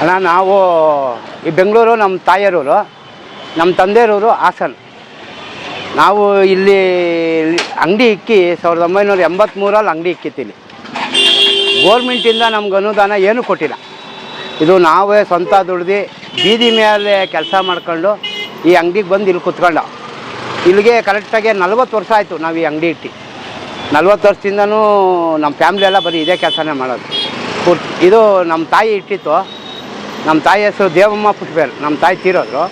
ಅಣ್ಣ, ನಾವು ಈ ಬೆಂಗಳೂರು ನಮ್ಮ ತಾಯಿಯರೂರು, ನಮ್ಮ ತಂದೆಯರೂರು ಹಾಸನ್. ನಾವು ಇಲ್ಲಿ ಅಂಗಡಿ ಇಕ್ಕಿ ಸಾವಿರದ ಒಂಬೈನೂರ ಎಂಬತ್ತ್ಮೂರಲ್ಲಿ ಅಂಗಡಿ ಇಕ್ಕಿತ್ತಿಲ್ಲಿ ಗೋರ್ಮೆಂಟಿಂದ ನಮ್ಗೆ ಅನುದಾನ ಏನೂ ಕೊಟ್ಟಿಲ್ಲ. ಇದು ನಾವೇ ಸ್ವಂತ ದುಡ್ದು ಬೀದಿ ಮೇಲೆ ಕೆಲಸ ಮಾಡ್ಕೊಂಡು ಈ ಅಂಗಡಿಗೆ ಬಂದು ಇಲ್ಲಿ ಕುತ್ಕೊಂಡು ಇಲ್ಲಿಗೆ ಕರೆಕ್ಟಾಗಿ ನಲ್ವತ್ತು ವರ್ಷ ಆಯಿತು ನಾವು ಈ ಅಂಗಡಿ ಇಟ್ಟು. ನಲ್ವತ್ತು ವರ್ಷದಿಂದನೂ ನಮ್ಮ ಫ್ಯಾಮ್ಲಿ ಎಲ್ಲ ಬರೀ ಇದೇ ಕೆಲಸನೇ ಮಾಡೋದು. ಇದು ನಮ್ಮ ತಾಯಿ ಇಟ್ಟಿತ್ತು. ನಮ್ಮ ತಾಯಿ ಹೆಸರು ದೇವಮ್ಮ ಪುಟ್ಬೇರ್ ನಮ್ಮ ತಾಯಿ ತೀರೋದ್ರು.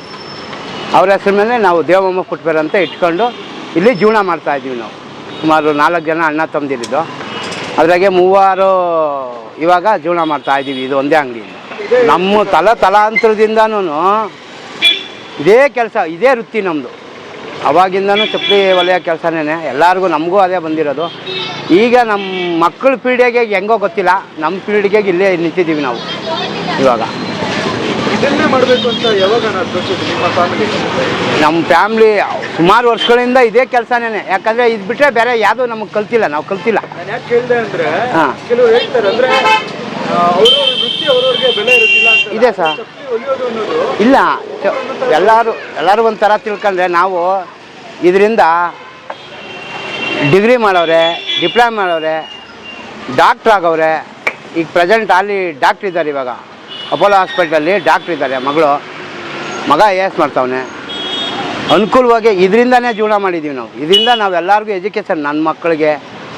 ಅವ್ರ ಹೆಸರು ಮೇಲೆ ನಾವು ದೇವಮ್ಮ ಪುಟ್ಬೇರ್ ಅಂತ ಇಟ್ಕೊಂಡು ಇಲ್ಲಿ ಜೀವನ ಮಾಡ್ತಾಯಿದ್ದೀವಿ ನಾವು. ಸುಮಾರು ನಾಲ್ಕು ಜನ ಅಣ್ಣ ತಮ್ಮದಿರಿದ್ದು. ಅದ್ರಾಗೆ ಮೂವರು ಇವಾಗ ಜೀವನ ಮಾಡ್ತಾ ಇದ್ದೀವಿ. ಇದು ಒಂದೇ ಅಂಗಡಿಯಿಂದ. ನಮ್ಮ ತಲ ತಲಾಂತರದಿಂದನೂ ಇದೇ ಕೆಲಸ, ಇದೇ ವೃತ್ತಿ ನಮ್ಮದು ಅವಾಗಿಂದನೂ ಚಪ್ಪಲಿ ವಲಯ ಕೆಲಸನೇ ಎಲ್ಲರಿಗೂ ನಮಗೂ ಅದೇ ಬಂದಿರೋದು. ಈಗ ನಮ್ಮ ಮಕ್ಕಳ ಪೀಳಿಗೆಗೆ ಹೆಂಗೋ ಗೊತ್ತಿಲ್ಲ. ನಮ್ಮ ಪೀಳಿಗೆಗೆ ಇಲ್ಲೇ ನಿಂತಿದ್ದೀವಿ ನಾವು ಇವಾಗ. ಇದನ್ನೇ ಮಾಡಬೇಕು ಅಂತ ಯಾವಾಗ ನಿಮ್ಮ ಫ್ಯಾಮಿಲಿ ನಮ್ಮ ಫ್ಯಾಮ್ಲಿ ಸುಮಾರು ವರ್ಷಗಳಿಂದ ಇದೇ ಕೆಲಸನೇ ಯಾಕಂದರೆ ಇದು ಬಿಟ್ಟರೆ ಬೇರೆ ಯಾವುದೂ ನಮಗೆ ಕಲ್ತಿಲ್ಲ ನಾವು ಕಲ್ತಿಲ್ಲ. ನಾನು ಯಾಕೆ ಕೇಳಿದೆ ಅಂದ್ರೆ ಹಾ. ಕೆಲವರು ಹೇಳ್ತಾರೆ ಅಂದ್ರೆ ಅವ್ರವ್ರ ವೃತ್ತಿ ಅವ್ರವ್ರಿಗೆ ಬೆಲೆ ಇರುತ್ತಿಲ್ಲ ಅಂತ. ಇದೆ ಸರ್. ಚಪ್ಪಲಿ ಹೊಲಿಯೋದು ಅನ್ನೋದು ಇಲ್ಲ. ಚ- ಎಲ್ಲರೂ ಎಲ್ಲರೂ ಒಂಥರ ತಿಳ್ಕೊಂಡ್ರೆ ನಾವು ಇದರಿಂದ ಡಿಗ್ರಿ ಮಾಡೋರೆ ಡಿಪ್ಲೊಮಾ ಮಾಡೋರೆ ಡಾಕ್ಟ್ರ್ ಆಗೋರೆ ಈಗ ಪ್ರೆಸೆಂಟ್ ಅಲ್ಲಿ ಡಾಕ್ಟ್ರ್ ಇದ್ದಾರೆ ಇವಾಗ. ಅಪೋಲೋ ಹಾಸ್ಪಿಟ್ಲಲ್ಲಿ ಡಾಕ್ಟ್ರ್ ಇದ್ದಾರೆ ಮಗಳು. ಮಗ ಎ ಎಸ್ ಮಾಡ್ತಾವನೆ. ಅನುಕೂಲವಾಗಿ ಇದರಿಂದನೇ ಜೀವನ ಮಾಡಿದ್ದೀವಿ ನಾವು. ಇದರಿಂದ ನಾವೆಲ್ಲರಿಗೂ ಎಜುಕೇಷನ್ ನನ್ನ ಮಕ್ಕಳಿಗೆ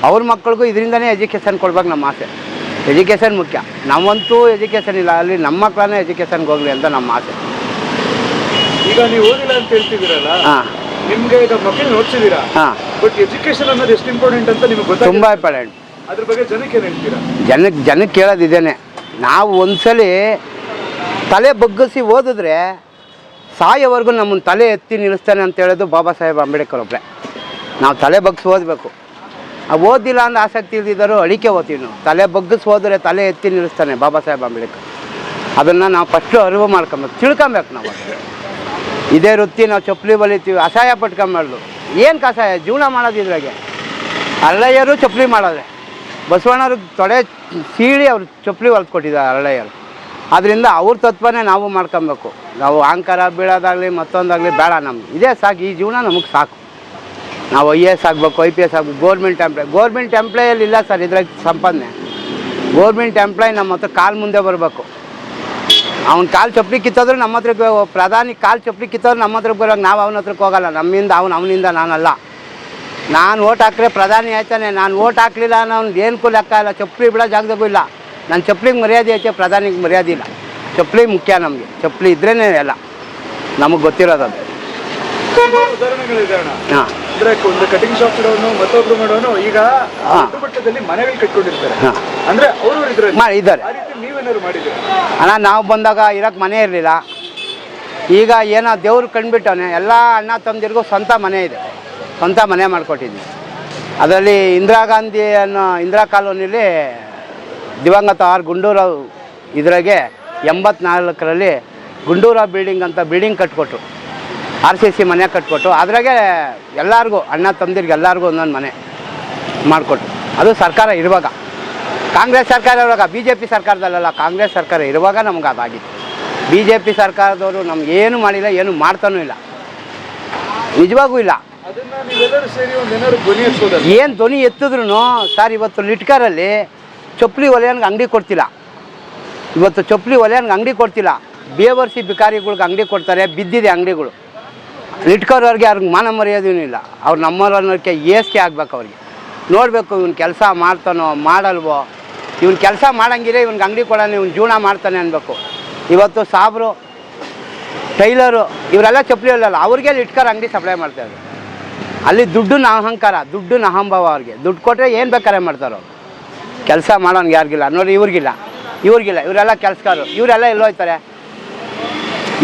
ಅವ್ರ ಮಕ್ಕಳಿಗೂ ಇದರಿಂದನೇ ಎಜುಕೇಷನ್ ಕೊಡ್ಬೇಕು ನಮ್ಮ ಆಸೆ. ಎಜುಕೇಷನ್ ಮುಖ್ಯ. ನಾವಂತೂ ಎಜುಕೇಷನ್ ಇಲ್ಲ ಅಲ್ಲಿ ನಮ್ಮ ಮಕ್ಕಳನ್ನೇ ಎಜುಕೇಷನ್ಗೆ ಹೋಗಲಿ ಅಂತ ನಮ್ಮ ಆಸೆ. ಈಗ ನೀವು ಓದಿಲ್ಲ ಅಂತ ಹೇಳ್ತಿದ್ದೀರಲ್ಲ? ಹಾಂ. ನಿಮಗೆ ಈಗ ಮಕ್ಕಳು ನೋಡ್ಸಿದ್ದೀರಾ? ಹಾಂ. ಬಟ್ ಎಜುಕೇಷನ್ ಅನ್ನೋದು ಎಷ್ಟು ಇಂಪಾರ್ಟೆಂಟ್ ಅಂತ ನಿಮಗೆ ಗೊತ್ತಾ ತುಂಬ ಇಂಪಾರ್ಟೆಂಟ್ ಅದ್ರ ಬಗ್ಗೆ ಜನಕ್ಕೆ ಏನು ಹೇಳ್ತೀರಾ? ಜನಕ್ಕೆ ಜನಕ್ಕೆ ಕೇಳೋದು ಇದೇನೆ ನಾವು ಒಂದ್ಸಲಿ ತಲೆ ಬಗ್ಗಿಸಿ ಓದಿದ್ರೆ ಸಾಯೋವರೆಗೂ ನಮ್ಮನ್ನು ತಲೆ ಎತ್ತಿ ನಿಲ್ಲಿಸ್ತಾನೆ ಅಂತ ಹೇಳೋದು ಬಾಬಾ ಸಾಹೇಬ್ ಅಂಬೇಡ್ಕರ್ ಒಬ್ಬರೇ ನಾವು ತಲೆ ಬಗ್ಗಿಸಿ ಓದಬೇಕು. ಓದಿಲ್ಲ ಅಂತ ಆಸಕ್ತಿ ಇಲ್ದಿದ್ದರು ಅಡಿಕೆ ಓದ್ತೀವಿ ನಾವು. ತಲೆ ಬಗ್ಗಿಸಿ ಹೋದರೆ ತಲೆ ಎತ್ತಿ ನಿಲ್ಲಿಸ್ತಾನೆ ಬಾಬಾ ಸಾಹೇಬ್ ಅಂಬೇಡ್ಕರ್. ಅದನ್ನು ನಾವು ಫಸ್ಟು ಅರಿವು ಮಾಡ್ಕೊಬೇಕು. ತಿಳ್ಕೊಬೇಕು ನಾವು. ಇದೇ ವೃತ್ತಿ ನಾವು ಚಪ್ಪಲಿ ಬಲಿತೀವಿ, ಅಸಹಾಯ ಪಟ್ಕೊಂಬಾರ್ದು. ಏನು ಕಸಾಯ ಜೀವನ ಮಾಡೋದು ಇದ್ರಾಗೆ. ಅಲ್ಲಯ್ಯರು ಚಪ್ಪಲಿ ಮಾಡೋದೆ. ಬಸವಣ್ಣವ್ರು ತೊಡೆ ಸೀಳಿ ಅವ್ರು ಚಪ್ಪಲಿ ಹೊಲ್ದು ಕೊಟ್ಟಿದ್ದಾರೆ ಅದರಿಂದ ಅವ್ರ ತತ್ವನೇ ನಾವು ಮಾಡ್ಕೊಬೇಕು. ನಾವು ಅಹಂಕಾರ, ಬೀಳೋದಾಗಲಿ, ಮತ್ತೊಂದಾಗಲಿ ಬೇಡ ನಮ್ಗೆ. ಇದೇ ಸಾಕು. ಈ ಜೀವನ ನಮಗೆ ಸಾಕು. ನಾವು ಐ ಎ ಎಸ್ ಆಗಬೇಕು, ಐ ಪಿ ಎಸ್ ಆಗಬೇಕು, ಗೋರ್ಮೆಂಟ್ ಎಂಪ್ಲಾಯ್ ಗೋರ್ಮೆಂಟ್ ಎಂಪ್ಲಾಯಲ್ಲಿ ಇಲ್ಲ ಸರ್ ಇದ್ರಾಗ ಸಂಪಾದನೆ. ಗೋರ್ಮೆಂಟ್ ಎಂಪ್ಲಾಯ್ ನಮ್ಮ ಹತ್ರ ಕಾಲು ಮುಂದೆ ಬರಬೇಕು. ಅವ್ನ ಕಾಲು ಚಪ್ಪಲಿ ಕಿತ್ತೋದ್ರೆ ನಮ್ಮ ಹತ್ರಕ್ಕೆ ಪ್ರಧಾನಿ ಕಾಲು ಚಪ್ಪಲಿ ಕಿತ್ತೋದ್ರೆ ನಮ್ಮ ಹತ್ರಕ್ಕೆ ಬರೋಕೆ ನಾವು ಅವನ ಹತ್ರಕ್ಕೆ ಹೋಗಲ್ಲ. ನಮ್ಮಿಂದ ಅವ್ನು, ಅವನಿಂದ ನಾನಲ್ಲ. ನಾನು ಓಟ್ ಹಾಕ್ರೆ ಪ್ರಧಾನಿ ಆಯ್ತಾನೆ ನಾನು ಓಟ್ ಹಾಕ್ಲಿಲ್ಲ ಅನ್ನೋ ಏನಕ್ಕೂ ಲೆಕ್ಕ ಇಲ್ಲ ಚಪ್ಪಲಿ ಬಿಡೋ ಜಾಗದಾಗೂ ಇಲ್ಲ. ನಾನು ಚಪ್ಪಲಿಗೆ ಮರ್ಯಾದೆ ಐತೆ ಪ್ರಧಾನಿಗೆ ಮರ್ಯಾದೆ ಇಲ್ಲ. ಚಪ್ಪಲಿ ಮುಖ್ಯ ನಮಗೆ ಚಪ್ಪಲಿ ಇದ್ರೇ ಎಲ್ಲ. ನಮಗೆ ಗೊತ್ತಿರೋದು ಅದು. ಕಟಿಂಗ್ ಶಾಪ್ ಇಡೋನು ಮತ್ತೊಬ್ರು ಮಾಡೋನು ಈಗ. ಮನೆಗಳು ಕಟ್ಕೊಂಡಿರ್ತಾರೆ. ಅಂದ್ರೆ ಅವರು ಇದ್ದಾರೆ. ಅಣ್ಣ ನಾವು ಬಂದಾಗ ಇರೋಕ್ಕೆ ಮನೆ ಇರಲಿಲ್ಲ. ಈಗ ಏನೋ ದೇವ್ರು ಕಂಡುಬಿಟ್ಟವನೆ ಎಲ್ಲ ಅಣ್ಣ ತಮ್ಮದಿರಿಗೂ ಸ್ವಂತ ಮನೆ ಇದೆ. ಸ್ವಂತ ಮನೆ ಮಾಡಿಕೊಟ್ಟಿದ್ವಿ. ಅದರಲ್ಲಿ ಇಂದಿರಾ ಗಾಂಧಿ ಅನ್ನೋ ಇಂದಿರಾ ಕಾಲೋನಿಯಲ್ಲಿ ದಿವಂಗತ ಆರ್ ಗುಂಡೂರಾವ್ ಇದ್ರಾಗೆ ಎಂಬತ್ನಾಲ್ಕರಲ್ಲಿ ಗುಂಡೂರಾವ್ ಬಿಲ್ಡಿಂಗ್ ಅಂತ ಬಿಲ್ಡಿಂಗ್ ಕಟ್ಕೊಟ್ರು. ಆರ್ ಸಿ ಸಿ ಮನೆ ಕಟ್ಕೊಟ್ಟು ಅದ್ರಾಗೆ ಎಲ್ಲರಿಗೂ, ಅಣ್ಣ ತಂದಿರ್ಗೆ ಎಲ್ಲರಿಗೂ ಒಂದೊಂದು ಮನೆ ಮಾಡಿಕೊಟ್ರು. ಅದು ಸರ್ಕಾರ ಇರುವಾಗ. ಕಾಂಗ್ರೆಸ್ ಸರ್ಕಾರ ಇರುವಾಗ ಬಿ ಜೆ ಪಿ ಸರ್ಕಾರದಲ್ಲೆಲ್ಲ, ಕಾಂಗ್ರೆಸ್ ಸರ್ಕಾರ ಇರುವಾಗ ನಮ್ಗೆ ಅದಾಗಿತ್ತು. ಬಿ ಜೆ ಪಿ ಸರ್ಕಾರದವರು ನಮ್ಗೆ ಏನು ಮಾಡಿಲ್ಲ, ಏನು ಮಾಡ್ತಾನೂ ಇಲ್ಲ. ನಿಜವಾಗೂ ಇಲ್ಲ. ಏನು ಧ್ವನಿ ಎತ್ತಿದ್ರು ಸರ್, ಇವತ್ತು ಲಿಟ್ಕರಲ್ಲಿ ಚಪ್ಪಲಿ ಒಲೆಯನ್ಗೆ ಅಂಗಡಿ ಕೊಡ್ತಿಲ್ಲ. ಇವತ್ತು ಚಪ್ಪಲಿ ಒಲೆಯನ್ಗೆ ಅಂಗಡಿ ಕೊಡ್ತಿಲ್ಲ. ಬೇವರ್ಸಿ ಬಿಕಾರಿಗಳ್ಗೆ ಅಂಗಡಿ ಕೊಡ್ತಾರೆ, ಬಿದ್ದಿದೆ ಅಂಗಡಿಗಳು. ಲಿಟ್ಕರ್ವ್ರಿಗೆ ಅವ್ರಿಗೆ ಮಾನ ಮರ್ಯಾದೆಯೂ ಇಲ್ಲ. ಅವ್ರು ನಮ್ಮವ್ರು ಅನ್ನೋಕ್ಕೆ ಏಸ್ಕೆ ಆಗ್ಬೇಕು ಅವ್ರಿಗೆ. ನೋಡಬೇಕು ಇವ್ನ ಕೆಲಸ ಮಾಡ್ತಾನೋ, ಮಾಡಲ್ವೋ. ಇವ್ನ ಕೆಲಸ ಮಾಡಂಗಿದ್ರೆ ಇವ್ನಿಗೆ ಅಂಗಡಿ ಕೊಡೋಣ, ಇವ್ನು ಜೀವನ ಮಾಡ್ತಾನೆ ಅನ್ಬೇಕು. ಇವತ್ತು ಸಾಬ್ರು, ಟೈಲರು, ಇವರೆಲ್ಲ ಚಪ್ಪಲಿ ಅಲ್ಲಲ್ಲ ಅವ್ರಿಗೆ ಲಿಟ್ಕರ್ ಅಂಗಡಿ ಸಪ್ಲೈ ಮಾಡ್ತಾರೆ ಅಲ್ಲಿ ದುಡ್ಡು ಅಹಂಕಾರ ದುಡ್ಡು ಅಹಂಭಾವ ಅವ್ರಿಗೆ. ದುಡ್ಡು ಕೊಟ್ಟರೆ ಏನು ಬೇಕಾರೆ ಮಾಡ್ತಾರೆ. ಕೆಲಸ ಮಾಡೋನ್ಗೆ ಯಾರಿಗಿಲ್ಲ. ನೋಡಿ ಇವ್ರಿಗಿಲ್ಲ. ಇವ್ರಿಗಿಲ್ಲ. ಇವರೆಲ್ಲ ಕೆಲಸಗಾರರು. ಇವರೆಲ್ಲ ಎಲ್ಲೋಯ್ತಾರೆ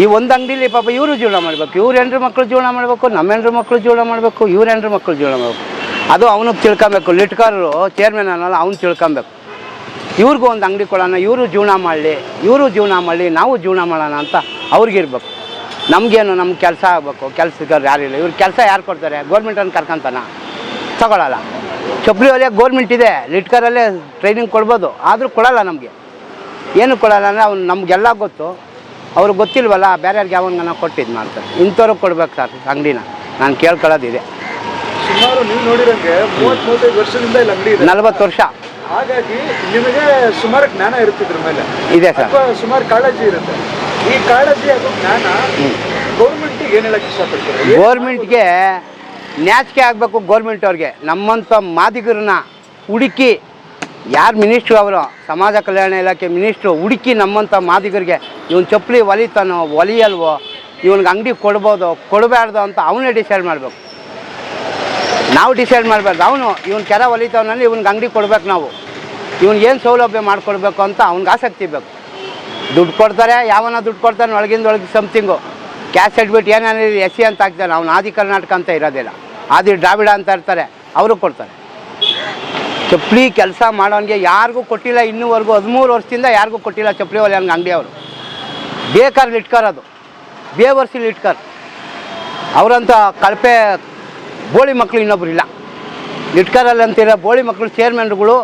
ಈ ಒಂದು ಅಂಗಡಿಲಿ ಪಾಪ ಇವರು ಜೀವನ ಮಾಡಬೇಕು. ಇವ್ರ ಹೆಂಡ್ರ ಮಕ್ಕಳು ಜೀವನ ಮಾಡಬೇಕು ನಮ್ಮ ಹೆಂಡ್ರ ಮಕ್ಕಳು ಜೀವನ ಮಾಡಬೇಕು, ಇವ್ರ ಹೆಂಡ್ರ ಮಕ್ಕಳು ಜೀವನ ಮಾಡಬೇಕು. ಅದು ಅವನಿಗೆ ತಿಳ್ಕೊಬೇಕು. ಲಿಟ್ಕಾರರು ಚೇರ್ಮನ್ ಅನ್ನೋಲ್ಲ ಅವ್ನು ತಿಳ್ಕೊಬೇಕು. ಇವ್ರಿಗೂ ಒಂದು ಅಂಗಡಿ ಕೊಡೋಣ, ಇವರು ಜೀವನ ಮಾಡಲಿ, ಇವರು ಜೀವನ ಮಾಡಲಿ, ನಾವು ಜೀವನ ಮಾಡೋಣ ಅಂತ ಅವ್ರಿಗಿರ್ಬೇಕು. ನಮಗೇನು ನಮ್ಮ ಕೆಲಸ ಆಗಬೇಕು ಕೆಲಸಕ್ಕೆ ಯಾರಿಲ್ಲ ಇವ್ರ ಕೆಲಸ ಯಾರು ಕೊಡ್ತಾರೆ? ಗೌರ್ಮೆಂಟನ್ನು ಕರ್ಕೊಂತಾನ? ತಗೊಳ್ಳಲ್ಲ ಚಪ್ಪಲಿ ಹೊಲಿಯೋಕೆ ಗೋರ್ಮೆಂಟ್ ಇದೆ. ಲಿಟ್ಕರಲ್ಲೇ ಟ್ರೈನಿಂಗ್ ಕೊಡ್ಬೋದು. ಆದರೂ ಕೊಡಲ್ಲ ನಮಗೆ. ಏನು ಕೊಡಲ್ಲ ಅಂದರೆ ಅವ್ನು ನಮಗೆಲ್ಲ ಗೊತ್ತು. ಅವ್ರಿಗೆ ಗೊತ್ತಿಲ್ವಲ್ಲ ಬೇರೆಯವ್ರಿಗೆ ಯಾವ ನಾವು ಕೊಟ್ಟಿದ್ದು ಮಾಡ್ತಾರೆ ಇಂಥವ್ರಿಗೆ ಕೊಡ್ಬೇಕು ಸರ್ ಅಂಗಡಿನ. ನಾನು ಕೇಳ್ಕೊಳ್ಳೋದಿದೆ. ಸುಮಾರು ನೀವು ನೋಡಿರಂಗೆ ಮೂವತ್ತು ಮೂವತ್ತೈದು ವರ್ಷದಿಂದ ಇಲ್ಲಿ ಅಂಗಡಿ ಇದೆ. ನಲ್ವತ್ತು ವರ್ಷ. ಹಾಗಾಗಿ ನಿಮಗೆ ಸುಮಾರು ಜ್ಞಾನ ಇರುತ್ತೆ ಇದ್ರ ಮೇಲೆ. ಇದೆ ಸರ್. ಸುಮಾರು ಕಾಳಜಿ ಇರುತ್ತೆ. ಈ ಗೌರ್ಮೆಂಟ್ಗೆ ಏನ್ ಗೋರ್ಮೆಂಟ್ಗೆ ನ್ಯಾಚಿಕೆ ಆಗಬೇಕು ಗೋರ್ಮೆಂಟ್ ಅವ್ರಿಗೆ. ನಮ್ಮಂಥ ಮಾದಿಗರನ್ನ ಹುಡುಕಿ, ಯಾರು ಮಿನಿಸ್ಟ್ರು ಅವರು, ಸಮಾಜ ಕಲ್ಯಾಣ ಇಲಾಖೆ ಮಿನಿಸ್ಟ್ರು ಹುಡುಕಿ ನಮ್ಮಂಥ ಮಾದಿಗರಿಗೆ ಇವನು ಚಪ್ಪಲಿ ಒಲಿತಾನೋ, ಒಲಿಯಲ್ವೋ, ಇವನಿಗೆ ಅಂಗಡಿ ಕೊಡ್ಬೋದು ಕೊಡಬಾರ್ದು ಅಂತ ಅವನೇ ಡಿಸೈಡ್ ಮಾಡಬೇಕು. ನಾವು ಡಿಸೈಡ್ ಮಾಡಬಾರ್ದು. ಅವನು ಇವನು ಕೆರ ಒಲಿತಾವನಲ್ಲಿ ಇವ್ನಿಗೆ ಅಂಗಡಿ ಕೊಡ್ಬೇಕು ನಾವು. ಇವ್ನಿಗೆ ಏನು ಸೌಲಭ್ಯ ಮಾಡಿಕೊಡ್ಬೇಕು ಅಂತ ಅವ್ನಿಗೆ ಆಸಕ್ತಿ ಬೇಕು ದುಡ್ಡು ಕೊಡ್ತಾರೆ, ಯಾವನ ದುಡ್ಡು ಕೊಡ್ತಾನೆ, ಒಳಗಿಂದ ಒಳಗೆ ಸಮಥಿಂಗು ಕ್ಯಾಶ್ ಇಟ್ಬಿಟ್ಟು ಏನಾದ್ರು ಎಸ್ ಸಿ ಅಂತ ಹಾಕ್ತಾನೆ ಅವ್ನು ಆದಿ ಕರ್ನಾಟಕ ಅಂತ ಇರೋದಿಲ್ಲ. ಆದಿ ದ್ರಾವಿಡ ಅಂತ ಇರ್ತಾರೆ, ಅವರು ಕೊಡ್ತಾರೆ. ಚಪ್ಪಲಿ ಕೆಲಸ ಮಾಡೋನಿಗೆ ಯಾರಿಗೂ ಕೊಟ್ಟಿಲ್ಲ, ಇನ್ನೂವರೆಗೂ ಹದಿಮೂರು ವರ್ಷದಿಂದ ಯಾರಿಗೂ ಕೊಟ್ಟಿಲ್ಲ ಚಪ್ಪಲಿ ಹೊಲಿಯೋನ್ಗೆ ಅಂಗಡಿ ಅವರು. ಅದು. ಬಿ ಬೇವರ್ಸಿಲಿ ಇಟ್ಕರ್. ಅವರಂತ ಕಳಪೆ ಬೋಳಿ ಮಕ್ಕಳು ಇನ್ನೊಬ್ರು ಇಲ್ಲ. ಇಟ್ಕರಲ್ಲಿ ಅಂತಿರೋ ಬೋಳಿ ಮಕ್ಕಳು ಚೇರ್ಮನ್ಗಳು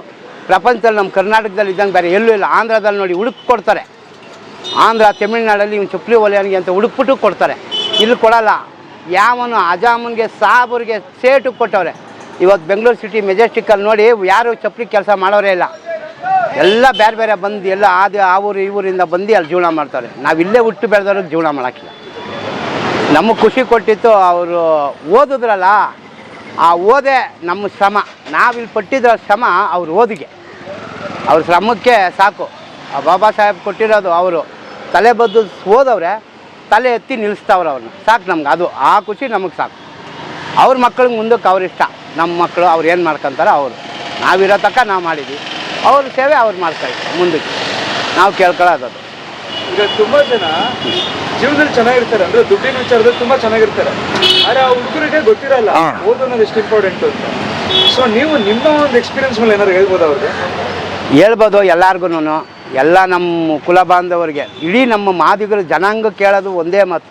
ಪ್ರಪಂಚದಲ್ಲಿ ನಮ್ಮ ಕರ್ನಾಟಕದಲ್ಲಿ ಇದ್ದಂಗೆ ಬೇರೆ ಎಲ್ಲೂ ಇಲ್ಲ. ಆಂಧ್ರದಲ್ಲಿ ನೋಡಿ ಹುಡುಕ್ ಕೊಡ್ತಾರೆ. ಆಂಧ್ರ, ತಮಿಳ್ನಾಡಲ್ಲಿ ಇವ್ನು ಚಪ್ಪಲಿ ಒಲೆಯನಿಗೆ ಅಂತ ಹುಡುಕ್ಬಿಟ್ಟು ಕೊಡ್ತಾರೆ. ಇಲ್ಲಿ ಕೊಡಲ್ಲ. ಯಾವನು ಅಜಾಮನ್ಗೆ, ಸಾಬರಿಗೆ ಸೇಟು ಕೊಟ್ಟವ್ರೆ. ಇವತ್ತು ಬೆಂಗಳೂರು ಸಿಟಿ ಮೆಜೆಸ್ಟಿಕ್ಕಲ್ಲಿ ನೋಡಿ ಯಾರು ಚಪ್ಪಲಿ ಕೆಲಸ ಮಾಡೋರೇ ಇಲ್ಲ. ಎಲ್ಲ ಬೇರೆ ಬೇರೆ ಬಂದು ಎಲ್ಲ ಆದ ಆ ಊರು, ಈ ಊರಿಂದ ಬಂದು ಅಲ್ಲಿ ಜೀವನ ಮಾಡ್ತಾರೆ. ನಾವು ಇಲ್ಲೇ ಹುಟ್ಟು ಬೆಳೆದವ್ರಿಗೆ ಜೀವನ ಮಾಡೋಕ್ಕಿಲ್ಲ. ನಮಗೆ ಖುಷಿ ಕೊಟ್ಟಿತ್ತು ಅವರು ಓದಿದ್ರಲ್ಲ, ಆ ಓದೆ ನಮ್ಮ ಶ್ರಮ. ನಾವಿಲ್ಲಿ ಪಟ್ಟಿದ್ರ ಶ್ರಮ ಅವ್ರ ಓದಿಗೆ. ಅವ್ರ ಶ್ರಮಕ್ಕೆ ಸಾಕು. ಬಾಬಾ ಸಾಹೇಬ್ ಕೊಟ್ಟಿರೋದು ಅವರು. ತಲೆ ಬದ್ದು ಹೋದವ್ರೆ ತಲೆ ಎತ್ತಿ ನಿಲ್ಲಿಸ್ತಾವ್ರೆ ಅವ್ರನ್ನ. ಸಾಕು ನಮ್ಗೆ ಅದು ಆ ಖುಷಿ ನಮಗೆ ಸಾಕು. ಅವ್ರ ಮಕ್ಳಿಗೆ ಮುಂದಕ್ಕೆ ಅವ್ರ ಇಷ್ಟ. ನಮ್ಮ ಮಕ್ಕಳು ಅವ್ರು ಏನು ಮಾಡ್ಕೊತಾರೆ ಅವರು. ನಾವಿರೋ ತಕ್ಕ ನಾವು ಮಾಡಿದ್ವಿ. ಅವ್ರ ಸೇವೆ ಅವ್ರು ಮಾಡ್ತಾರೆ ಮುಂದಕ್ಕೆ. ನಾವು ಕೇಳ್ಕೊಳ್ಳೋದು ಅದು. ಈಗ ತುಂಬ ಜನ ಜೀವನದಲ್ಲಿ ಚೆನ್ನಾಗಿರ್ತಾರೆ. ಅಂದರೆ ದುಡ್ಡಿನ ವಿಚಾರದಲ್ಲಿ ತುಂಬ ಚೆನ್ನಾಗಿರ್ತಾರೆ. ಆದರೆ ಆ ಹುಡುಗರಿಗೆ ಗೊತ್ತಿರಲ್ಲ ಓದೋದು ಓದು ಅನ್ನೋದು ಎಷ್ಟು ಇಂಪಾರ್ಟೆಂಟ್ ಅಂತ. ಸೊ ನೀವು ನಿಮ್ಮ ಒಂದು ಎಕ್ಸ್ಪೀರಿಯನ್ಸ್ ಮೇಲೆ ಏನಾದ್ರು ಹೇಳ್ಬೋದು ಅವ್ರಿಗೆ? ಹೇಳ್ಬೋದು ಎಲ್ಲಾರ್ಗು ಎಲ್ಲ ನಮ್ಮ ಕುಲ ಬಾಂಧವರಿಗೆ. ಇಡೀ ನಮ್ಮ ಮಾದಿಗರು ಜನಾಂಗ ಕೇಳೋದು ಒಂದೇ ಮಾತು.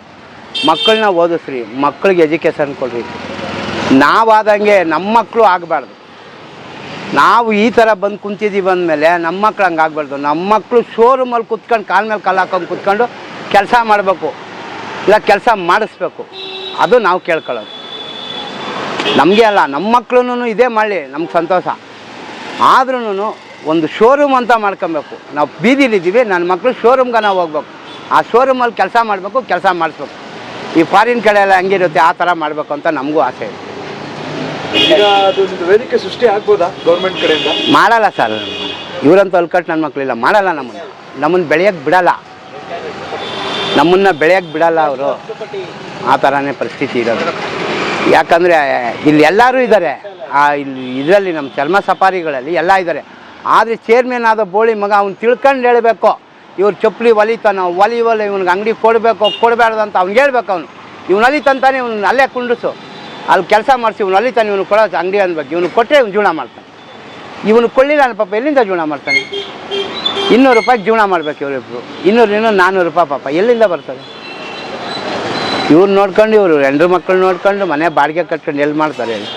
ಮಕ್ಕಳನ್ನ ಓದಿಸ್ರಿ, ಮಕ್ಕಳಿಗೆ ಎಜುಕೇಷನ್ ಕೊಡ್ರಿ. ನಾವಾದಂಗೆ ನಮ್ಮ ಮಕ್ಕಳು ಆಗಬಾರ್ದು. ನಾವು ಈ ಥರ ಬಂದು ಕುಂತಿದ್ದೀವಿ ಅಂದಮೇಲೆ ನಮ್ಮ ಮಕ್ಳು ಹಂಗೆ ಆಗಬಾರ್ದು. ನಮ್ಮ ಮಕ್ಕಳು ಶೋರೂಮಲ್ಲಿ ಕುತ್ಕೊಂಡು ಕಾಲ ಮೇಲೆ ಕಾಲು ಹಾಕೊಂಡು ಕುತ್ಕೊಂಡು ಕೆಲಸ ಮಾಡಬೇಕು. ಇಲ್ಲ ಕೆಲಸ ಮಾಡಿಸ್ಬೇಕು. ಅದು ನಾವು ಕೇಳ್ಕೊಳ್ಳೋದು. ನಮಗೆ ಅಲ್ಲ ನಮ್ಮ ಮಕ್ಕಳೂ ಇದೇ ಮಾಡಲಿ, ನಮ್ಗೆ ಸಂತೋಷ. ಆದ್ರೂ ಒಂದು ಶೋರೂಮ್ ಅಂತ ಮಾಡ್ಕೊಬೇಕು. ನಾವು ಬೀದಿಲಿದ್ದೀವಿ ನನ್ನ ಮಕ್ಕಳು ಶೋರೂಮ್ಗೆ ನಾವು ಹೋಗ್ಬೇಕು. ಆ ಶೋರೂಮಲ್ಲಿ ಕೆಲಸ ಮಾಡಬೇಕು ಕೆಲಸ ಮಾಡಿಸ್ಬೇಕು. ಈ ಫಾರಿನ್ ಕಡೆ ಎಲ್ಲ ಹಂಗಿರುತ್ತೆ ಆ ಥರ ಮಾಡಬೇಕು ಅಂತ ನಮಗೂ ಆಸೆ ಇದೆ. ಈಗ ಅದೊಂದು ವೇದಿಕೆ ಸೃಷ್ಟಿ ಆಗ್ಬೋದಾ ಗೌರ್ಮೆಂಟ್ ಕಡೆಯಿಂದ? ಮಾಡಲ್ಲ ಸರ್. ಇವರಂತೂ ಅಲ್ಕಟ್ಟು ನನ್ನ ಮಕ್ಕಳಿಲ್ಲ ಮಾಡಲ್ಲ ನಮ್ಮನ್ನ. ನಮ್ಮನ್ನು ಬೆಳೆಯೋಕ್ಕೆ ಬಿಡಲ್ಲ. ನಮ್ಮನ್ನು ಬೆಳೆಯೋಕ್ಕೆ ಬಿಡಲ್ಲ ಅವರು. ಆ ಥರನೇ ಪರಿಸ್ಥಿತಿ ಇರೋದು. ಯಾಕಂದರೆ ಇಲ್ಲಿ ಎಲ್ಲರೂ ಇದ್ದಾರೆ. ಆ ಇಲ್ಲಿ ಇದರಲ್ಲಿ ನಮ್ಮ ಚರ್ಮ ಸಫಾರಿಗಳಲ್ಲಿ ಎಲ್ಲ ಇದ್ದಾರೆ. ಆದರೆ ಚೇರ್ಮನ್ ಆದ ಬೋಳಿ ಮಗ ಅವ್ನು ತಿಳ್ಕೊಂಡು ಹೇಳಬೇಕು. ಇವ್ರು ಚಪ್ಪಲಿ ಒಲಿತಾನೆ ಒಲಿ ಇವ್ನಿಗೆ ಅಂಗಡಿ ಕೊಡಬೇಕು ಕೊಡಬಾರ್ದು ಅಂತ ಅವ್ನಿಗೆ ಹೇಳ್ಬೇಕು ಅವನು. ಇವ್ನು ಅಲಿತಂತಾನೆ ಇವ್ನು ಅಲ್ಲೇ ಕುಂಡ್ರಿಸು. ಅಲ್ಲಿ ಕೆಲಸ ಮಾಡಿಸಿ ಇವ್ನು ಅಲಿತಾನೆ ಇವ್ನು ಕೊಡೋ ಅಂಗಡಿ ಅನ್ಬೇಕು ಇವನು ಕೊಟ್ಟರೆ ಇವ್ನು ಜೀವನ ಮಾಡ್ತಾನೆ. ಇವನು ಕೊಳ್ಳಿಲ್ಲ ಪಾಪ ಎಲ್ಲಿಂದ ಜೀವನ ಮಾಡ್ತಾನೆ? ಇನ್ನೂರು ರೂಪಾಯಿ ಜೀವನ ಮಾಡ್ಬೇಕು ಇವರಿಬ್ರು. ಇನ್ನೂರು ಇನ್ನೂರು ನಾನ್ನೂರು ರೂಪಾಯಿ ಪಾಪ. ಎಲ್ಲಿಂದ ಬರ್ತಾರೆ ಇವ್ರು ನೋಡ್ಕೊಂಡು, ಇವರು ಹೆಂಡ್ರು ಮಕ್ಕಳು ನೋಡ್ಕೊಂಡು ಮನೆ ಬಾಡಿಗೆ ಕಟ್ಕೊಂಡು ಎಲ್ಲಿ ಮಾಡ್ತಾರೆ? ಹೇಳಿ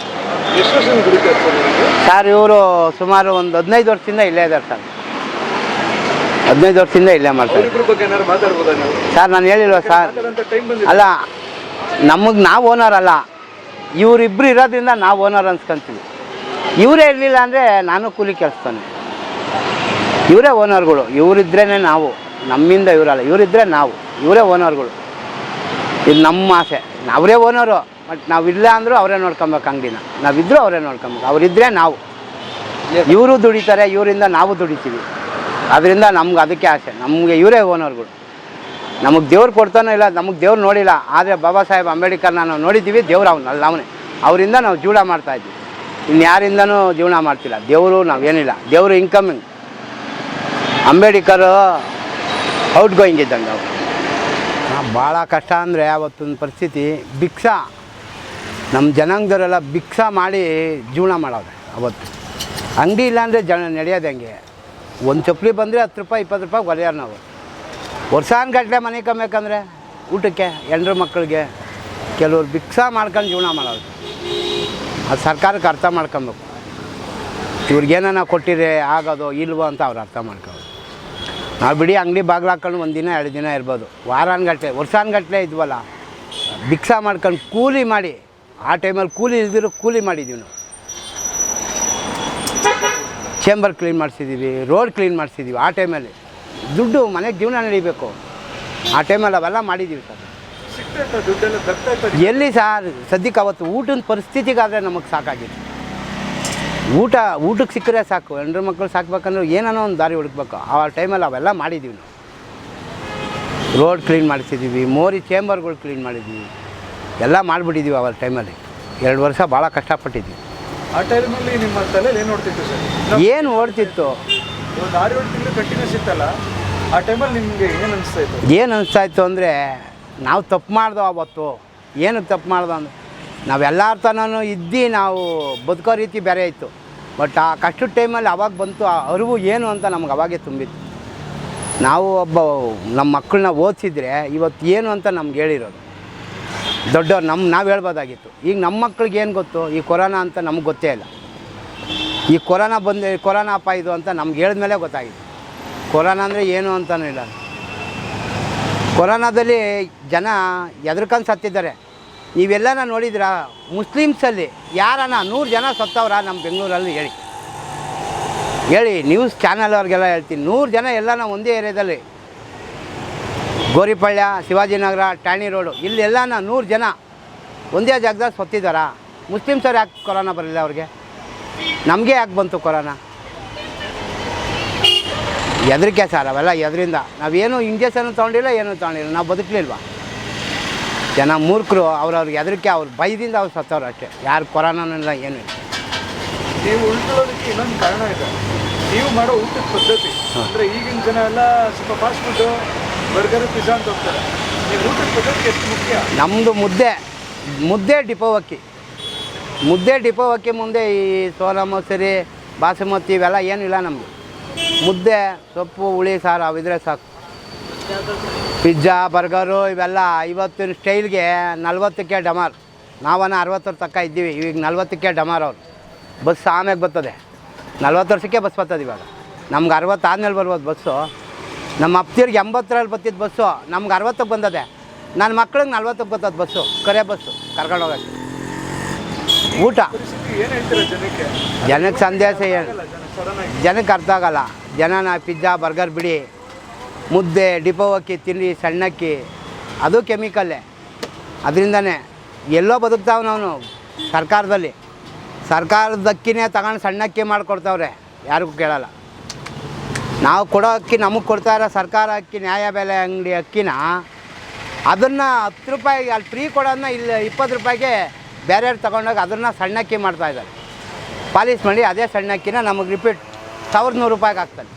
ಸರ್ ಇವರು ಸುಮಾರು ಒಂದು ಹದಿನೈದು ವರ್ಷದಿಂದ ಇಲ್ಲೇ ಇದ್ದಾರೆ ಸರ್. ಹದಿನೈದು ವರ್ಷದಿಂದ ಇಲ್ಲೇ ಮಾಡ್ತಾರೆ ಸರ್ ನಾನು ಹೇಳಿಲ್ವ ಸರ್? ಅಲ್ಲ ನಮಗೆ ನಾವು ಓನರ್ ಅಲ್ಲ. ಇವರಿಬ್ಬರು ಇರೋದ್ರಿಂದ ನಾವು ಓನರ್ ಅನ್ಸ್ಕೊಂತೀವಿ. ಇವರೇ ಇರಲಿಲ್ಲ ಅಂದರೆ ನಾನು ಕೂಲಿ ಕೆಲಸತಾನೆ. ಇವರೇ ಓನರ್ಗಳು ಇವರಿದ್ರೇ ನಾವು. ನಮ್ಮಿಂದ ಇವರಲ್ಲ. ಇವರಿದ್ರೆ ನಾವು. ಇವರೇ ಓನರ್ಗಳು ಇದು ನಮ್ಮ ಆಸೆ. ಅವರೇ ಓನರು ಬಟ್ ನಾವಿಲ್ಲ ಅಂದರೂ ಅವರೇ ನೋಡ್ಕೊಬೇಕು ಅಂಗಡಿನ. ನಾವಿದ್ದರೂ ಅವರೇ ನೋಡ್ಕೊಬೇಕು. ಅವರಿದ್ದರೆ ನಾವು. ಇವರು ದುಡಿತಾರೆ, ಇವರಿಂದ ನಾವು ದುಡಿತೀವಿ. ಅದರಿಂದ ನಮ್ಗೆ ಅದಕ್ಕೆ ಆಸೆ. ನಮಗೆ ಇವರೇ ಓನರ್ಗಳು. ನಮಗೆ ದೇವ್ರು ಕೊಡ್ತಾನೋ ಇಲ್ಲ, ನಮಗೆ ದೇವ್ರು ನೋಡಿಲ್ಲ. ಆದರೆ ಬಾಬಾ ಸಾಹೇಬ್ ಅಂಬೇಡ್ಕರ್ ನಾವು ನೋಡಿದ್ದೀವಿ, ದೇವ್ರು ಅವನಲ್ಲ ಅವನೇ. ಅವರಿಂದ ನಾವು ಜೀವನ ಮಾಡ್ತಾ ಇದ್ವಿ ಇನ್ಯಾರಿಂದನೂ ಜೀವನ ಮಾಡ್ತಿಲ್ಲ. ದೇವರು ನಾವೇನಿಲ್ಲ. ದೇವರು ಇನ್ಕಮಿಂಗ್ ಅಂಬೇಡ್ಕರ್ ಔಟ್ ಗೋಯಿಂಗ್ ಇದ್ದಂಗೆ ಅವರು. ಭಾಳ ಕಷ್ಟ ಅಂದರೆ ಅವತ್ತೊಂದು ಪರಿಸ್ಥಿತಿ. ಭಿಕ್ಷಾ. ನಮ್ಮ ಜನಾಂಗದವರೆಲ್ಲ ಭಿಕ್ಷಾ ಮಾಡಿ ಜೀವನ ಮಾಡೋದು ಅವತ್ತು. ಅಂಗಡಿ ಇಲ್ಲಾಂದರೆ ಜನ ನಡೆಯೋದು ಹೆಂಗೆ? ಒಂದು ಚಪ್ಪಲಿ ಬಂದರೆ ಹತ್ತು ರೂಪಾಯಿ, ಇಪ್ಪತ್ತು ರೂಪಾಯಿ ಒಲೆಯೋರು ನಾವು. ವರ್ಷಾನ್ಗಟ್ಲೆ ಮನೆ ಕಮ್ಮಬೇಕಂದ್ರೆ ಊಟಕ್ಕೆ, ಹೆಂಡ್ರ ಮಕ್ಕಳಿಗೆ ಕೆಲವ್ರು ಭಿಕ್ಷಾ ಮಾಡ್ಕೊಂಡು ಜೀವನ ಮಾಡೋದು. ಅದು ಸರ್ಕಾರಕ್ಕೆ ಅರ್ಥ ಮಾಡ್ಕೊಬೇಕು. ಇವ್ರಿಗೇನ ಕೊಟ್ಟಿರಿ ಆಗೋದು ಇಲ್ವೋ ಅಂತ ಅವ್ರು ಅರ್ಥ ಮಾಡ್ಕೋಬೇಕು. ನಾವು ಬಿಡಿ ಅಂಗಡಿ ಬಾಗಿಲು ಹಾಕ್ಕೊಂಡು ಒಂದು ದಿನ, ಎರಡು ದಿನ ಇರ್ಬೋದು. ವರ್ಷಾನ್ ಗಟ್ಟಲೆ ಇದ್ವಲ್ಲ, ಭಿಕ್ಷಾ ಮಾಡ್ಕೊಂಡು ಕೂಲಿ ಮಾಡಿ ಆ ಟೈಮಲ್ಲಿ ಕೂಲಿ ಇದ್ದಿರೋ ಕೂಲಿ ಮಾಡಿದ್ದೀವಿ ನಾವು. ಚೇಂಬರ್ ಕ್ಲೀನ್ ಮಾಡಿಸಿದ್ದೀವಿ ರೋಡ್ ಕ್ಲೀನ್ ಮಾಡಿಸಿದ್ದೀವಿ ಆ ಟೈಮಲ್ಲಿ. ದುಡ್ಡು ಮನೆಗೆ ಜೀವನ ನಡೀಬೇಕು. ಆ ಟೈಮಲ್ಲಿ ಅವೆಲ್ಲ ಮಾಡಿದ್ದೀವಿ ಸರ್. ಎಲ್ಲಿ ಸರ್ ಸದ್ಯಕ್ಕೆ ಅವತ್ತು ಊಟದ ಪರಿಸ್ಥಿತಿಗಾದರೆ ನಮಗೆ ಸಾಕಾಗಿತ್ತು ಊಟ, ಊಟಕ್ಕೆ ಸಿಕ್ಕರೆ ಸಾಕು ಹೆಣ್ಣು ಮಕ್ಕಳು ಸಾಕ್ಬೇಕಂದ್ರೆ ಏನೋ ಒಂದು ದಾರಿ ಹುಡುಕ್ಬೇಕು. ಆ ಟೈಮಲ್ಲಿ ಅವೆಲ್ಲ ಮಾಡಿದ್ದೀವಿ ನಾವು. ರೋಡ್ ಕ್ಲೀನ್ ಮಾಡಿಸಿದ್ದೀವಿ, ಮೋರಿ ಚೇಂಬರ್ಗಳು ಕ್ಲೀನ್ ಮಾಡಿದ್ದೀವಿ. ಎಲ್ಲ ಮಾಡಿಬಿಟ್ಟಿದ್ದೀವಿ ಆವಾಗ ಟೈಮಲ್ಲಿ ಎರಡು ವರ್ಷ ಭಾಳ ಕಷ್ಟಪಟ್ಟಿದ್ದೀವಿ. ಆ ಟೈಮಲ್ಲಿ ನಿಮ್ಮ ತಲೆಯಲ್ಲಿ ಏನು ನೋಡ್ತಿತ್ತು ಸರ್? ಏನು ಓಡ್ತಿತ್ತು? ಒಂದು ಆರು ಏಳು ತಿಂಗಳು ಕಂಟಿನ್ಯೂಸ್ ಇತ್ತಲ್ಲ ಆ ಟೈಮಲ್ಲಿ ನಿಮಗೆ ಏನು ಅನಿಸ್ತಾ ಇತ್ತು? ಏನು ಅನಿಸ್ತಾ ಇತ್ತು ಅಂದರೆ ನಾವು ತಪ್ಪು ಮಾಡ್ದೋ ಅವತ್ತು ಏನು ತಪ್ಪು ಮಾಡ್ದೋ ಅಂದ್ರೆ ನಾವೆಲ್ಲರ ತನೂ ಇದ್ದು ನಾವು ಬದುಕೋ ರೀತಿ ಬೇರೆ ಇತ್ತು. ಬಟ್ ಆ ಕಷ್ಟದ ಟೈಮಲ್ಲಿ ಅವಾಗ ಬಂತು ಆ ಅರಿವು ಏನು ಅಂತ ನಮ್ಗೆ ಅವಾಗೇ ತುಂಬಿತ್ತು. ನಾವು ಒಬ್ಬ ನಮ್ಮ ಮಕ್ಕಳನ್ನ ಓದಿಸಿದ್ರೆ ಇವತ್ತು ಏನು ಅಂತ ನಮ್ಗೆ ಹೇಳಿರೋದು. ದೊಡ್ಡವ್ರು ನಮ್ಮ ನಾವು ಹೇಳ್ಬೋದಾಗಿತ್ತು. ಈಗ ನಮ್ಮ ಮಕ್ಳಿಗೆ ಏನು ಗೊತ್ತು? ಈ ಕೊರೋನಾ ಅಂತ ನಮ್ಗೆ ಗೊತ್ತೇ ಇಲ್ಲ. ಈ ಕೊರೋನಾ ಬಂದು, ಕೊರೋನಾ ಅಪ್ಪ ಇದು ಅಂತ ನಮ್ಗೆ ಹೇಳಿದ್ಮೇಲೆ ಗೊತ್ತಾಗಿತ್ತು. ಕೊರೋನಾ ಅಂದರೆ ಏನು ಅಂತಲೂ ಇಲ್ಲ. ಕೊರೋನಾದಲ್ಲಿ ಜನ ಎದ್ರಕಂಡು ಸತ್ತಿದ್ದಾರೆ. ನೀವೆಲ್ಲನ ನೋಡಿದ್ರಾ? ಮುಸ್ಲಿಮ್ಸಲ್ಲಿ ಯಾರನ್ನ ನೂರು ಜನ ಸತ್ತವ್ರ ನಮ್ಮ ಬೆಂಗಳೂರಲ್ಲಿ? ಹೇಳಿ. ಹೇಳಿ ನ್ಯೂಸ್ ಚಾನಲ್ ಅವ್ರಿಗೆಲ್ಲ ಹೇಳ್ತೀನಿ. ನೂರು ಜನ ಎಲ್ಲನ ಒಂದೇ ಏರಿಯಾದಲ್ಲಿ ಗೋರಿಪಳ್ಳ ಶಿವಾಜಿನಗರ ಟಾಣಿ ರೋಡು ಇಲ್ಲೆಲ್ಲನ ನೂರು ಜನ ಒಂದೇ ಜಾಗದಲ್ಲಿ ಸತ್ತಿದ್ದಾರಾ? ಮುಸ್ಲಿಮ್ಸವ್ರು ಯಾಕೆ ಕೊರೋನಾ ಬರಲಿಲ್ಲ ಅವ್ರಿಗೆ? ನಮಗೆ ಯಾಕೆ ಬಂತು ಕೊರೋನಾ? ಹೆದರಿಕೆ ಸರ್ ಅವೆಲ್ಲ ಎದರಿಂದ. ನಾವೇನು ಇಂಜೆಕ್ಷನ್ ತೊಗೊಂಡಿಲ್ಲ ಏನೂ ತೊಗೊಂಡಿಲ್ಲ ನಾವು ಬದುಕಲಿಲ್ವ? ಜನ ಮೂರ್ಖರು ಅವ್ರವ್ರಿಗೆ ಹೆದರಿಕೆ ಅವ್ರು ಭಯದಿಂದ ಅವ್ರು ಸತ್ತವ್ರು ಅಷ್ಟೇ. ಯಾರು ಕೊರೋನಾನೂ ಇಲ್ಲ ಏನೂ ಇಲ್ಲ. ನೀವು ಉಳ್ಕೊಳ್ಳೋದಕ್ಕೆ ಇನ್ನೊಂದು ಕಾರಣ ಇದೆ. ನೀವು ಮಾಡೋ ಊಟದ ಪದ್ಧತಿ. ಅಂದರೆ ಈಗಿನ ಜನ ಎಲ್ಲ ಸ್ವಲ್ಪ ಫಾಸ್ಟ್ ಫುಡ್ಡು ಬರ್ಗರ್ ನಮ್ಮದು ಮುದ್ದೆ ಮುದ್ದೆ ಡಿಪೋ ಅಕ್ಕಿ. ಮುದ್ದೆ ಡಿಪೋ ಅಕ್ಕಿ ಮುಂದೆ ಈ ಸೋನಾ, ಮೊಸರಿ, ಬಾಸುಮತಿ ಇವೆಲ್ಲ ಏನಿಲ್ಲ ನಮ್ಮದು ಮುದ್ದೆ, ಸೊಪ್ಪು, ಹುಳಿ, ಸಾರು ಅವಿದ್ರೆ ಸಾಕು. ಪಿಜ್ಜಾ, ಬರ್ಗರು ಇವೆಲ್ಲ ಇವತ್ತಿನ ಸ್ಟೈಲ್ಗೆ ನಲ್ವತ್ತಕ್ಕೆ ಡಮಾರ್. ನಾವನ್ನ ಅರವತ್ತರ ತಕ್ಕ ಇದ್ದೀವಿ, ಈಗ ನಲ್ವತ್ತಕ್ಕೆ ಡಮಾರ್ ಅವ್ರು. ಬಸ್ ಆಮೇಲೆ ಬರ್ತದೆ. ನಲ್ವತ್ತು ವರ್ಷಕ್ಕೆ ಬಸ್ ಬರ್ತದೆ ಇವಾಗ. ನಮ್ಗೆ ಆದಮೇಲೆ ಬರ್ಬೋದು ಬಸ್ಸು. ನಮ್ಮ ಅಪ್ತಿಯರ್ಗೆ ಎಂಬತ್ತರಲ್ಲಿ ಬತ್ತಿದ್ದ ಬಸ್ಸು, ನಮ್ಗೆ ಅರವತ್ತಕ್ಕೆ ಬಂದದೆ. ನನ್ನ ಮಕ್ಳಿಗೆ ನಲ್ವತ್ತಕ್ಕೆ ಬರ್ತದೆ ಬಸ್ಸು, ಕರೆ ಬಸ್ಸು, ಕರ್ಕೊಂಡು ಹೋಗೋಕ್ಕೆ. ಊಟ. ಜನಕ್ಕೆ ಸಂದೇಶ ಏನು ಜನಕ್ಕೆ ಅರ್ಥ ಆಗಲ್ಲ. ಜನನ, ಪಿಜ್ಜಾ, ಬರ್ಗರ್ ಬಿಡಿ, ಮುದ್ದೆ, ಡಿಪೋ ಅಕ್ಕಿ, ತಿಂಡಿ, ಸಣ್ಣಕ್ಕಿ, ಅದು ಕೆಮಿಕಲ್ಲೇ. ಅದರಿಂದನೇ ಎಲ್ಲೋ ಬದುಕ್ತಾವೆ ಅವನು ಸರ್ಕಾರದಲ್ಲಿ. ಸರ್ಕಾರದಕ್ಕಿನೇ ತಗೊಂಡು ಸಣ್ಣಕ್ಕಿ ಮಾಡಿಕೊಡ್ತಾವ್ರೆ, ಯಾರಿಗೂ ಕೇಳಲ್ಲ. ನಾವು ಕೊಡೋ ಅಕ್ಕಿ ನಮಗೆ ಕೊಡ್ತಾ ಇರೋ ಸರ್ಕಾರ ಅಕ್ಕಿ ನ್ಯಾಯ ಬೆಲೆ ಅಂಗಡಿ ಅಕ್ಕಿನ ಅದನ್ನು ಹತ್ತು ರೂಪಾಯಿ ಅಲ್ಲಿ ಫ್ರೀ ಕೊಡೋದನ್ನ ಇಲ್ಲಿ ಇಪ್ಪತ್ತು ರೂಪಾಯಿಗೆ ಬೇರೆಯವ್ರು ತಗೊಂಡೋಗಿ ಅದನ್ನು ಸಣ್ಣಕ್ಕಿ ಮಾಡ್ತಾ ಇದ್ದಾರೆ. ಪಾಲಿಶ್ ಮಾಡಿ ಅದೇ ಸಣ್ಣ ಅಕ್ಕಿನ ನಮಗೆ ರಿಪೀಟ್ ಸಾವಿರದ ನೂರು ರೂಪಾಯಿಗೆ ಹಾಕ್ತಾರೆ.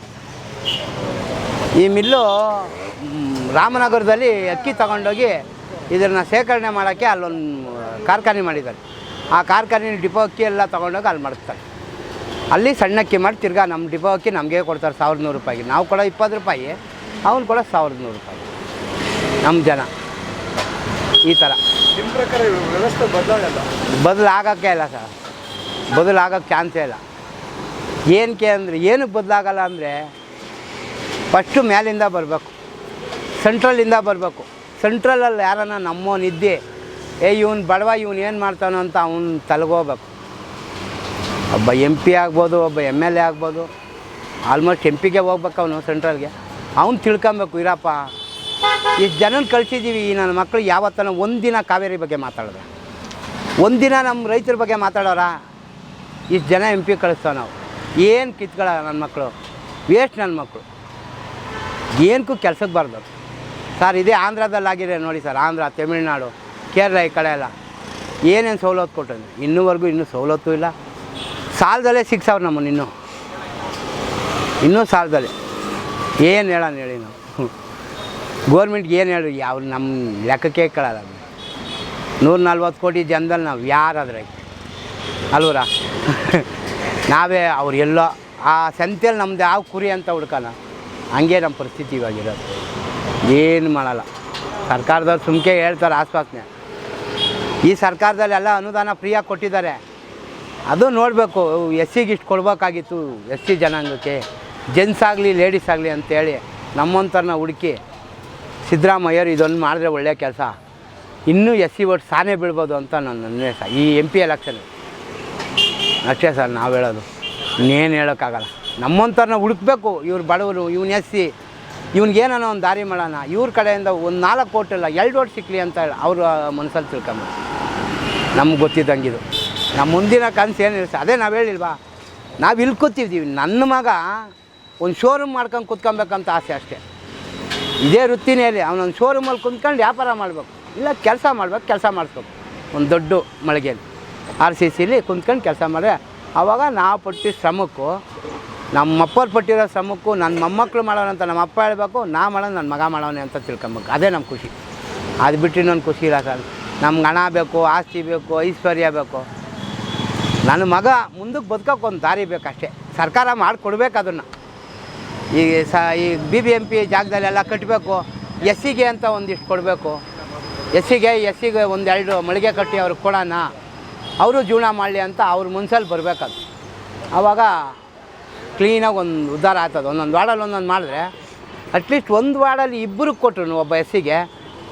ಈ ಮಿಲ್ಲು ರಾಮನಗರದಲ್ಲಿ ಅಕ್ಕಿ ತಗೊಂಡೋಗಿ ಇದನ್ನು ಶೇಖರಣೆ ಮಾಡೋಕ್ಕೆ ಅಲ್ಲೊಂದು ಕಾರ್ಖಾನೆ ಮಾಡಿದ್ದಾರೆ. ಆ ಕಾರ್ಖಾನೆ ಡಿಪೋ ಅಕ್ಕಿ ಎಲ್ಲ ತೊಗೊಂಡೋಗಿ ಅಲ್ಲಿ ಮಾಡಿಸ್ತಾರೆ. ಅಲ್ಲಿ ಸಣ್ಣಕ್ಕೆ ಅಕ್ಕಿ ಮಾಡಿ ತಿರ್ಗಾ ನಮ್ಮ ಡಿಪೋ ಅಕ್ಕಿ ನಮಗೆ ಕೊಡ್ತಾರೆ ಸಾವಿರದ ನೂರು ರೂಪಾಯಿಗೆ. ನಾವು ಕೊಡೋ ಇಪ್ಪತ್ತು ರೂಪಾಯಿ ಅವ್ನು ಕೊಡೋ ಸಾವಿರದ ನೂರು ರೂಪಾಯಿ. ನಮ್ಮ ಜನ. ಈ ಥರ. ನಿಮ್ಮ ಪ್ರಕಾರ ವ್ಯವಸ್ಥೆ ಬದಲಾಗಲ್ಲ ಬದಲಾಗೋಕ್ಕೆ ಇಲ್ಲ ಸರ್. ಬದಲಾಗೋಕ್ಕೆ ಚಾನ್ಸೇ ಇಲ್ಲ. ಏನಕ್ಕೆ ಅಂದರೆ ಏನಕ್ಕೆ ಬದಲಾಗಲ್ಲ ಅಂದರೆ ಫಸ್ಟು ಮೇಲಿಂದ ಬರಬೇಕು. ಸೆಂಟ್ರಲ್ಲಿಂದ ಬರಬೇಕು. ಸೆಂಟ್ರಲಲ್ಲಿ ಯಾರನ್ನ ನಮ್ಮೋನಿದ್ದೆ ಏ ಇವನು ಬಡವ ಇವನು ಏನು ಮಾಡ್ತಾನೋ ಅಂತ ಅವ್ನು ತಲೆಗೋಗ್ಬೇಕು ಒಬ್ಬ ಎಂ ಪಿ ಆಗ್ಬೋದು, ಒಬ್ಬ ಎಂ ಎಲ್ ಎ ಆಗ್ಬೋದು ಆಲ್ಮೋಸ್ಟ್ ಎಂ ಪಿಗೆ ಹೋಗ್ಬೇಕು ಅವನು ಸೆಂಟ್ರಲ್ಗೆ ಅವ್ನು ತಿಳ್ಕೊಬೇಕು, ಇರಪ್ಪ ಇಷ್ಟು ಜನನ ಕಳಿಸಿದ್ದೀವಿ ಈ ನನ್ನ ಮಕ್ಕಳು ಯಾವತ್ತನ ಒಂದಿನ ಕಾವೇರಿ ಬಗ್ಗೆ ಮಾತಾಡಿದ್ರೆ ಒಂದಿನ ನಮ್ಮ ರೈತರ ಬಗ್ಗೆ ಮಾತಾಡೋರ? ಇಷ್ಟು ಜನ ಎಂ ಪಿ ಕಳಿಸ್ತಾವೆ ನಾವು. ಏನು ಕಿತ್ಕೊಳ ನನ್ನ ಮಕ್ಕಳು ವೇಸ್ಟ್ ನನ್ನ ಮಕ್ಕಳು ಏನಕ್ಕೂ ಕೆಲ್ಸಕ್ಕೆ ಬಾರ್ದು. ಸರ್, ಇದೇ ಆಂಧ್ರದಲ್ಲಾಗಿದೆ ನೋಡಿ ಸರ್, ಆಂಧ್ರ, ತಮಿಳ್ನಾಡು, ಕೇರಳ ಈ ಕಡೆ ಎಲ್ಲ. ಏನೇನು ಸವಲತ್ತು ಕೊಟ್ಟರು ಇನ್ನೂವರೆಗೂ ಇನ್ನೂ ಸವಲತ್ತು ಇಲ್ಲ. ಸಾಲದಲ್ಲೇ ಸಿಗ್ಸಾವ್ರು ನಮ್ಮನ್ನು ಇನ್ನೂ ಇನ್ನೂ ಸಾಲದಲ್ಲಿ. ಏನು ಹೇಳೋಣ ಹೇಳಿ ನಾವು. ಗೋರ್ಮೆಂಟ್ಗೆ ಏನು ಹೇಳಿ ಯಾವ ನಮ್ಮ ಲೆಕ್ಕಕ್ಕೆ ಕೇಳಲ್ಲ ನೂರ ನಲ್ವತ್ತು ಕೋಟಿ ಜನದಲ್ಲಿ ನಾವು ಯಾರಾದ್ರೆ ಅಲ್ವರ? ನಾವೇ ಅವ್ರು ಎಲ್ಲೋ, ಆ ಸಂತೆಯಲ್ಲಿ ನಮ್ಮದು ಯಾವ ಕುರಿ ಅಂತ ಹುಡ್ಕಲ್ಲ, ಹಂಗೆ ನಮ್ಮ ಪರಿಸ್ಥಿತಿ ಇವಾಗಿರೋದು. ಏನು ಮಾಡಲ್ಲ. ಸರ್ಕಾರದವ್ರು ಸುಮ್ಕೆ ಹೇಳ್ತಾರೆ ಆಶ್ವಾಸನೆ ಈ ಸರ್ಕಾರದಲ್ಲಿ ಎಲ್ಲ ಅನುದಾನ ಫ್ರೀಯಾಗಿ ಕೊಟ್ಟಿದ್ದಾರೆ. ಅದು ನೋಡಬೇಕು, ಎಸ್ ಸಿಗೆ ಇಷ್ಟು ಕೊಡಬೇಕಾಗಿತ್ತು ಎಸ್ ಸಿ ಜನಾಂಗಕ್ಕೆ. ಜೆಂಟ್ಸ್ ಆಗಲಿ, ಲೇಡೀಸ್ ಆಗಲಿ ಅಂತೇಳಿ ನಮ್ಮಂಥವ್ರನ್ನ ಹುಡುಕಿ ಸಿದ್ದರಾಮಯ್ಯರು ಇದೊಂದು ಮಾಡಿದ್ರೆ ಒಳ್ಳೆಯ ಕೆಲಸ. ಇನ್ನೂ ಎಸ್ ಸಿ ಓಟ್ ಸಾನೇ ಬೀಳ್ಬೋದು ಅಂತ ನನ್ನ ಅನ್ವೇಷ. ಈ ಎಂ ಪಿ ಎಲೆಕ್ಷನ್ ಅಷ್ಟೇ ಸರ್ ನಾವು ಹೇಳೋದು. ಇನ್ನೇನು ಹೇಳೋಕ್ಕಾಗಲ್ಲ. ನಮ್ಮಂಥವ್ರನ್ನ ಹುಡುಕ್ಬೇಕು, ಇವ್ರು ಬಡವರು, ಇವ್ನು ಎಸ್ಸಿ ಇವ್ನಿಗೇನೋ ಒಂದು ದಾರಿ ಮಾಡೋಣ. ಇವ್ರ ಕಡೆಯಿಂದ ಒಂದು ನಾಲ್ಕು ಕೋಟಿ ಇಲ್ಲ, ಎರಡು ಓಟ್ ಸಿಕ್ಕಲಿ ಅಂತ ಹೇಳಿ ಅವ್ರ ಮನಸ್ಸಲ್ಲಿ ತಿಳ್ಕೊಂಬ ನಮ್ಗೆ ಗೊತ್ತಿದ್ದಂಗಿದು ನಮ್ಮ ಮುಂದಿನ ಕನಸು ಏನಿಲ್ಲ ಅದೇ ನಾವು ಹೇಳಿಲ್ವಾ? ನಾವು ಇಲ್ಲಿ ಕೂತಿದ್ದೀವಿ. ನನ್ನ ಮಗ ಒಂದು ಶೋರೂಮ್ ಮಾಡ್ಕೊಂಡು ಕುತ್ಕೊಬೇಕಂತ ಆಸೆ ಅಷ್ಟೇ. ಇದೇ ವೃತ್ತಿನಲ್ಲಿ ಅವನೊಂದು ಶೋರೂಮಲ್ಲಿ ಕುಂತ್ಕೊಂಡು ವ್ಯಾಪಾರ ಮಾಡಬೇಕು. ಇಲ್ಲ, ಕೆಲಸ ಮಾಡ್ಬೇಕು, ಕೆಲಸ ಮಾಡಿಸ್ಬೇಕು. ಒಂದು ದೊಡ್ಡ ಮಳಿಗೆಯಲ್ಲಿ ಆರ್ ಸಿ ಸಿಲಿ ಕುಂತ್ಕೊಂಡು ಕೆಲಸ ಮಾಡಿದ್ರೆ ಆವಾಗ ನಾವು ಪಟ್ಟಿ ಶ್ರಮಕ್ಕೂ ನಮ್ಮ ಅಪ್ಪರು ಪಟ್ಟಿರೋ ಶ್ರಮಕ್ಕೂ ನನ್ನ ಮೊಮ್ಮಕ್ಕಳು ಮಾಡೋಣ ಅಂತ ನಮ್ಮ ಅಪ್ಪ ಹೇಳಬೇಕು ನಾ ಮಾಡೋಣ ನನ್ನ ಮಗ ಮಾಡೋಣ ಅಂತ ತಿಳ್ಕೊಬೇಕು. ಅದೇ ನಮ್ಮ ಖುಷಿ. ಅದು ಬಿಟ್ಟು ಇನ್ನೊಂದು ಖುಷಿ ಇಲ್ಲ ಸರ್ ನಮ್ಗೆ ಹಣ ಬೇಕು, ಆಸ್ತಿ ಬೇಕು, ಐಶ್ವರ್ಯ ಬೇಕು. ನನ್ನ ಮಗ ಮುಂದಕ್ಕೆ ಬದುಕೋಕೆ ಒಂದು ದಾರಿ ಬೇಕಷ್ಟೇ. ಸರ್ಕಾರ ಮಾಡಿಕೊಡ್ಬೇಕು ಅದನ್ನು. ಈ ಸ, ಈ ಬಿ ಬಿ ಎಂ ಪಿ ಜಾಗದಲ್ಲೆಲ್ಲ ಕಟ್ಟಬೇಕು ಎಸ್ಸಿಗೆ ಅಂತ ಒಂದಿಷ್ಟು ಕೊಡಬೇಕು. ಎಸ್ಸಿಗೆ ಎಸ್ಸಿಗೆ ಎಸ್ ಸಿಗೆ ಒಂದೆರಡು ಮಳಿಗೆ ಕಟ್ಟಿ ಅವ್ರಿಗೆ ಕೊಡೋಣ. ಅವರು ಜೀವನ ಮಾಡಲಿ ಅಂತ ಅವ್ರ ಮುನ್ಸಲ್ಲಿ ಬರಬೇಕದು. ಆವಾಗ ಕ್ಲೀನಾಗಿ ಒಂದು ಉದ್ಧಾರ ಆಗ್ತದೆ. ಒಂದೊಂದು ವಾರ್ಡಲ್ಲಿ ಒಂದೊಂದು ಮಾಡಿದ್ರೆ ಅಟ್ಲೀಸ್ಟ್ ಒಂದು ವಾರ್ಡಲ್ಲಿ ಇಬ್ಬರು ಕೊಟ್ಟರು ಒಬ್ಬ ಎಸ್ಸಿಗೆ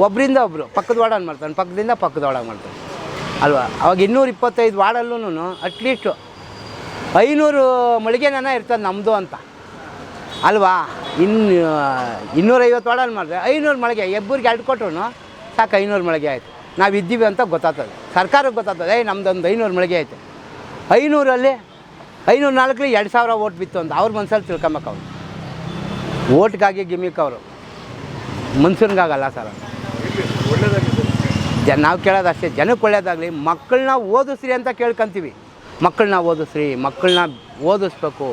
ಒಬ್ಬರಿಂದ ಒಬ್ಬರು ಪಕ್ಕದ ವಾರ್ಡಲ್ಲಿ ಮಾಡ್ತಾನೆ, ಪಕ್ಕದಿಂದ ಪಕ್ಕದ ವಾರ್ಡಲ್ಲಿ ಮಾಡ್ತಾನೆ. ಅಲ್ವಾ? ಅವಾಗ ಇನ್ನೂರು ಇಪ್ಪತ್ತೈದು ವಾರ್ಡಲ್ಲೂ ಅಟ್ಲೀಸ್ಟು ಐನೂರು ಮಳಿಗೆನ ಇರ್ತದೆ ನಮ್ಮದು ಅಂತ. ಅಲ್ವಾ? ಇನ್ನು ಇನ್ನೂರೈವತ್ತು ವಾರ್ಡಲ್ಲಿ ಮಾಡಿದ್ರೆ ಐನೂರು ಮಳಿಗೆ ಇಬ್ಬರಿಗೆ ಎರಡು ಕೊಟ್ರು ಸಾಕು ಐನೂರು ಮಳಿಗೆ ಆಯಿತು. ನಾವು ಇದ್ದೀವಿ ಅಂತ ಗೊತ್ತಾಗ್ತದೆ. ಸರ್ಕಾರಕ್ಕೆ ಗೊತ್ತಾಗ್ತದೆ, ಏಯ್, ನಮ್ದೊಂದು ಐನೂರು ಮಳಿಗೆ ಆಯಿತು ಐನೂರಲ್ಲಿ ಐನೂರು ನಾಲ್ಕರಲ್ಲಿ ಎರಡು ಸಾವಿರ ಓಟ್ ಬಿತ್ತು ಅಂತ ಅವ್ರ ಮನ್ಸಲ್ಲಿ ತಿಳ್ಕೊಬೇಕು ಅವ್ರು. ಓಟ್ಗಾಗಿ ಗಿಮಿಕ್ ಅವರು. ಮನ್ಸನ್ಗಾಗಲ್ಲ ಸರ್ ಜನ ನಾವು ಕೇಳೋದು ಅಷ್ಟೇ ಜನಕ್ಕೆ ಒಳ್ಳೇದಾಗಲಿ ಮಕ್ಕಳನ್ನ ಓದಿಸ್ರಿ ಅಂತ ಕೇಳ್ಕೊಂತೀವಿ. ಮಕ್ಕಳನ್ನ ಓದಿಸ್ರಿ ಮಕ್ಕಳನ್ನ ಓದಿಸ್ಬೇಕು.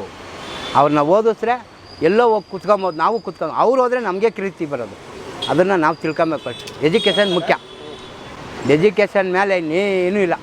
ಅವ್ರನ್ನ ಓದಿಸ್ರೆ ಎಲ್ಲೋ ಹೋಗಿ ಕುತ್ಕೊಬೋದು, ನಾವು ಕುತ್ಕೊಂಡು, ಅವ್ರು ಹೋದರೆ ನಮಗೆ ಕೀರ್ತಿ ಬರೋದು. ಅದನ್ನು ನಾವು ತಿಳ್ಕೊಬೇಕು ಎಜುಕೇಷನ್ ಮುಖ್ಯ. ಎಜುಕೇಷನ್ ಮೇಲೆ ಇನ್ನೇನೂ ಇಲ್ಲ.